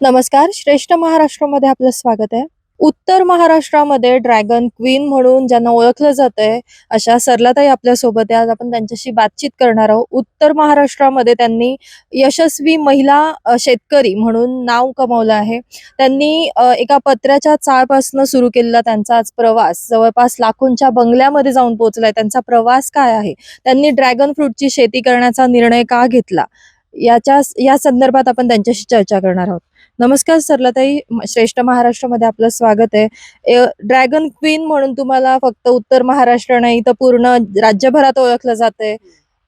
नमस्कार श्रेष्ठ महाराष्ट्रामध्ये आपलं स्वागत आहे. उत्तर महाराष्ट्रामध्ये ड्रॅगन क्वीन म्हणून ज्यांना ओळखलं जात आहे अशा सरलाताई आपल्यासोबत आहे. आज आपण त्यांच्याशी बातचीत करणार आहोत. उत्तर महाराष्ट्रामध्ये त्यांनी यशस्वी महिला शेतकरी म्हणून नाव कमवलं आहे. त्यांनी एका पत्र्याच्या चाळपासनं सुरू केलेला त्यांचा आज प्रवास जवळपास लाखोंच्या बंगल्यामध्ये जाऊन पोहोचलाय. त्यांचा प्रवास काय आहे? त्यांनी ड्रॅगन फ्रूटची शेती करण्याचा निर्णय का घेतला? याच्या या संदर्भात आपण त्यांच्याशी चर्चा करणार आहोत. नमस्कार सरलताई श्रेष्ठ महाराष्ट्रामध्ये आपलं स्वागत आहे. ड्रॅगन क्वीन म्हणून तुम्हाला फक्त उत्तर महाराष्ट्र नाही तर पूर्ण राज्यभरात ओळखलं जाते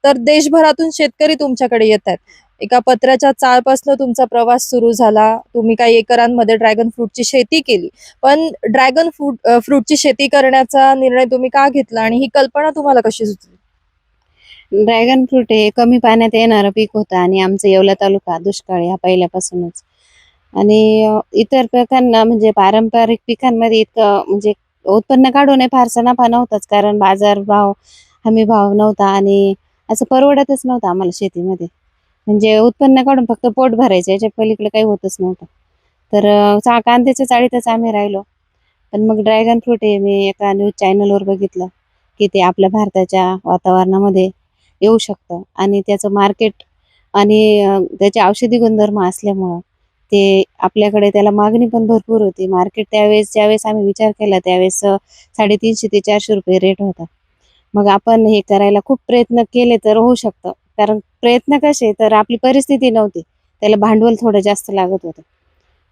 तर देशभरातून शेतकरी तुमच्याकडे येत आहेत एका पत्र्याच्या चाळपासनं तुमचा प्रवास सुरू झाला. तुम्ही काही एकरांमध्ये ड्रॅगन फ्रूटची शेती केली. पण ड्रॅगन फ्रूट फ्रूटची शेती करण्याचा निर्णय तुम्ही का घेतला? आणि ही कल्पना तुम्हाला कशी सुचली? ड्रॅगन फ्रूट हे कमी पाण्यात येणारं पीक होतं आणि आमचं येवला तालुका दुष्काळी हा पहिल्यापासूनच. आणि इतर पिकांना म्हणजे पारंपरिक पिकांमध्ये इतकं म्हणजे उत्पन्न काढून फारसा नफा नव्हताच कारण बाजार भाव हमी भाव नव्हता आणि असं परवडतच नव्हतं आम्हाला शेतीमध्ये. म्हणजे उत्पन्न काढून फक्त पोट भरायचं याच्या पलीकडे काही होतच नव्हतं. तर चा कांद्याच्या चाळीतच आम्ही राहिलो. पण मग ड्रॅगन फ्रूट हे मी एका न्यूज चॅनलवर बघितलं की ते आपल्या भारताच्या वातावरणामध्ये येऊ शकतं. आणि त्याचं मार्केट आणि त्याचे औषधी गुणधर्म असल्यामुळं ते आपल्याकडे त्याला मागणी पण भरपूर होती. मार्केट त्यावेळेस ज्यावेळेस आम्ही विचार केला त्यावेळेस साडेतीनशे ते चारशे रुपये रेट होता. मग आपण हे करायला खूप प्रयत्न केले तर होऊ शकतं. कारण प्रयत्न कसे तर आपली परिस्थिती नव्हती. त्याला भांडवल थोडं जास्त लागत होतं.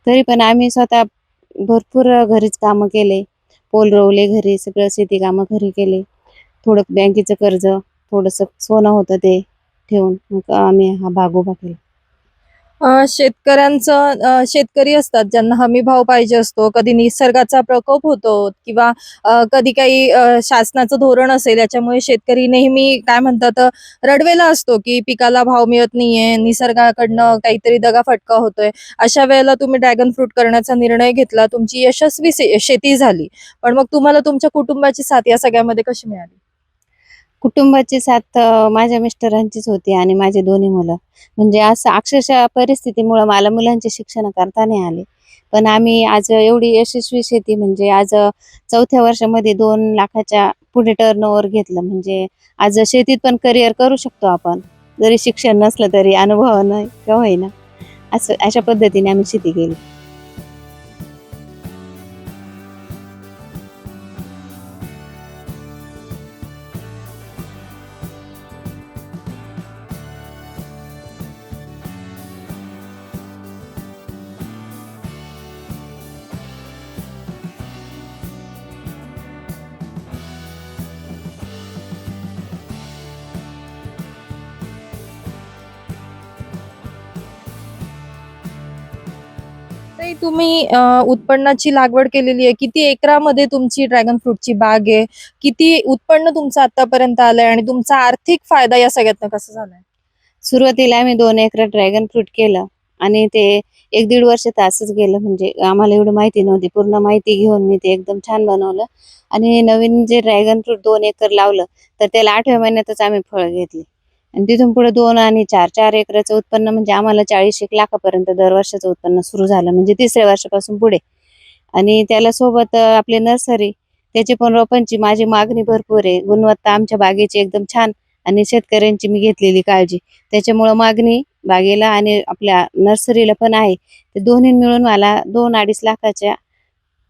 तरी पण आम्ही स्वतः भरपूर घरीच कामं केले. पोल रोवले घरी सगळं शेती कामं घरी केले. थोडं बँकेचं कर्ज थोडंसं सोनं होतं ते ठेवून. मग आम्ही हा भाग उभा केला शेतकऱ्यांचं शेतकरी असतात ज्यांना हमी भाव पाहिजे असतो. कधी निसर्गाचा प्रकोप होतो किंवा कधी काही शासनाचं धोरण असेल याच्यामुळे शेतकरी नेहमी काय म्हणतात रडवेला असतो की पिकाला भाव मिळत नाहीये निसर्गाकडनं काहीतरी दगाफटका होतोय. अशा वेळेला तुम्ही ड्रॅगन फ्रूट करण्याचा निर्णय घेतला. तुमची यशस्वी से- शेती झाली. पण मग तुम्हाला तुमच्या कुटुंबाची साथ या सगळ्यामध्ये कशी मिळाली? कुटुंबाची साथ माझ्या मिस्टरांचीच होती आणि माझे दोन्ही मुलं. म्हणजे असं अक्षरशः परिस्थितीमुळं मला मुलांचे शिक्षण करता नाही आले. पण आम्ही आज एवढी यशस्वी शेती म्हणजे आज चौथ्या वर्षामध्ये दोन लाखाच्या पुढे टर्न ओव्हर घेतलं. म्हणजे आज शेतीत पण करिअर करू शकतो आपण. जरी शिक्षण नसलं तरी अनुभवानं का होईना. असं अशा पद्धतीने आम्ही शेती केली. ताई, तुम्ही उत्पन्नाची लागवड केलेली आहे. किती एकरामध्ये तुमची ड्रॅगन फ्रूटची बाग आहे? किती उत्पन्न तुमचं आतापर्यंत आलंय? आणि तुमचा आर्थिक फायदा या सगळ्यातनं कसा झालाय? सुरुवातीला आम्ही दोन एकर ड्रॅगन फ्रूट केलं आणि ते एक दीड वर्ष तासच गेलं. म्हणजे आम्हाला एवढं माहिती नव्हती. पूर्ण माहिती घेऊन मी ते एकदम छान बनवलं. आणि नवीन जे ड्रॅगन फ्रूट दोन एकर लावलं तर त्याला आठव्या महिन्यातच आम्ही फळं घेतली. आणि तिथून पुढे दोन आणि चार चार एकराचं उत्पन्न म्हणजे आम्हाला चाळीस एक लाखापर्यंत दर वर्षाचं उत्पन्न सुरू झालं म्हणजे तिसऱ्या वर्षापासून पुढे. आणि त्याला सोबत आपली नर्सरी त्याची पण रोपांची माझी मागणी भरपूर आहे. गुणवत्ता आमच्या बागेची एकदम छान आणि शेतकऱ्यांची मी घेतलेली काळजी. त्याच्यामुळं मागणी बागेला आणि आपल्या नर्सरीला पण आहे. ते दोन्ही मिळून मला दोन अडीच लाखाच्या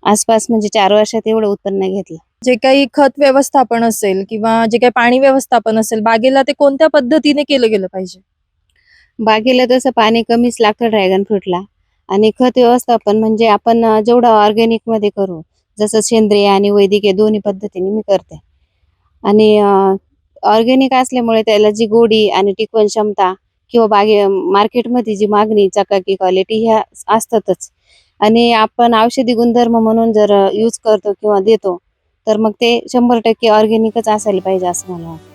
आसपास म्हणजे चार वर्षात एवढं उत्पन्न घेतलं. जे काही खत व्यवस्थापन असेल किंवा जे काही पाणी व्यवस्थापन असेल बागेला ते कोणत्या पद्धतीने केलं गेलं पाहिजे? बागेला तसं पाणी कमीच लागतं ड्रॅगन फ्रूटला. आणि खत व्यवस्थापन म्हणजे आपण जेवढं ऑर्गॅनिकमध्ये करू जसं सेंद्रिय आणि वैदिक दोन्ही पद्धतीने मी करते. आणि ऑर्गॅनिक असल्यामुळे त्याला जी गोडी आणि टिकवण क्षमता किंवा बागे मार्केटमध्ये जी मागणी चकाकी क्वालिटी ह्या असतातच. आणि आपण औषधी गुणधर्म म्हणून जर यूज करतो किंवा देतो तर मग ते शंभर टक्के ऑर्गेनिकच असायला पाहिजे असं मला वाटतं.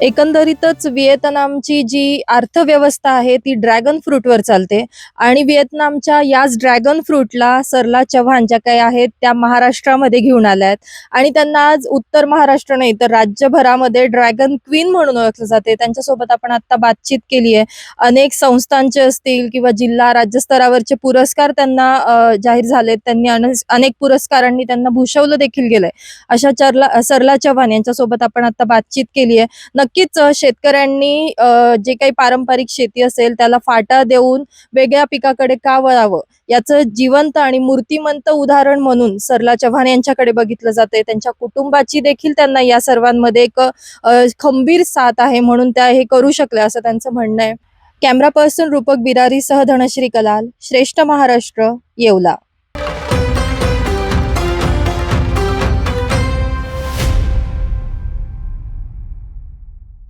एकंदरीतच व्हिएतनामची जी अर्थव्यवस्था आहे ती ड्रॅगन फ्रूटवर चालते. आणि व्हिएतनामच्या याच ड्रॅगन फ्रूटला सरला चव्हाण ज्या काही आहेत त्या महाराष्ट्रामध्ये घेऊन आल्या आहेत आणि त्यांना आज उत्तर महाराष्ट्र नाही तर राज्यभरामध्ये ड्रॅगन क्वीन म्हणून ओळखलं जाते. त्यांच्यासोबत आपण आता बातचीत केली आहे. अनेक संस्थांचे असतील किंवा जिल्हा राज्यस्तरावरचे पुरस्कार त्यांना जाहीर झालेत. त्यांनी अने- अनेक पुरस्कारांनी त्यांना भूषवलं देखील गेलंय. अशा चरला सरला चव्हाण यांच्यासोबत आपण आता बातचीत केली आहे. नक्कीच शेतकऱ्यांनी जे काही पारंपरिक शेती असेल त्याला फाटा देऊन वेगळ्या पिकाकडे का वळावं? याचं जिवंत आणि मूर्तिमंत उदाहरण म्हणून सरला चव्हाण यांच्याकडे बघितलं जाते त्यांच्या कुटुंबाची देखील त्यांना या सर्वांमध्ये एक खंबीर साथ आहे म्हणून त्या हे करू शकल्या असं त्यांचं म्हणणं आहे. कॅमेरा पर्सन रूपक बिरारी सह धनश्री कलाल. श्रेष्ठ महाराष्ट्र येवला.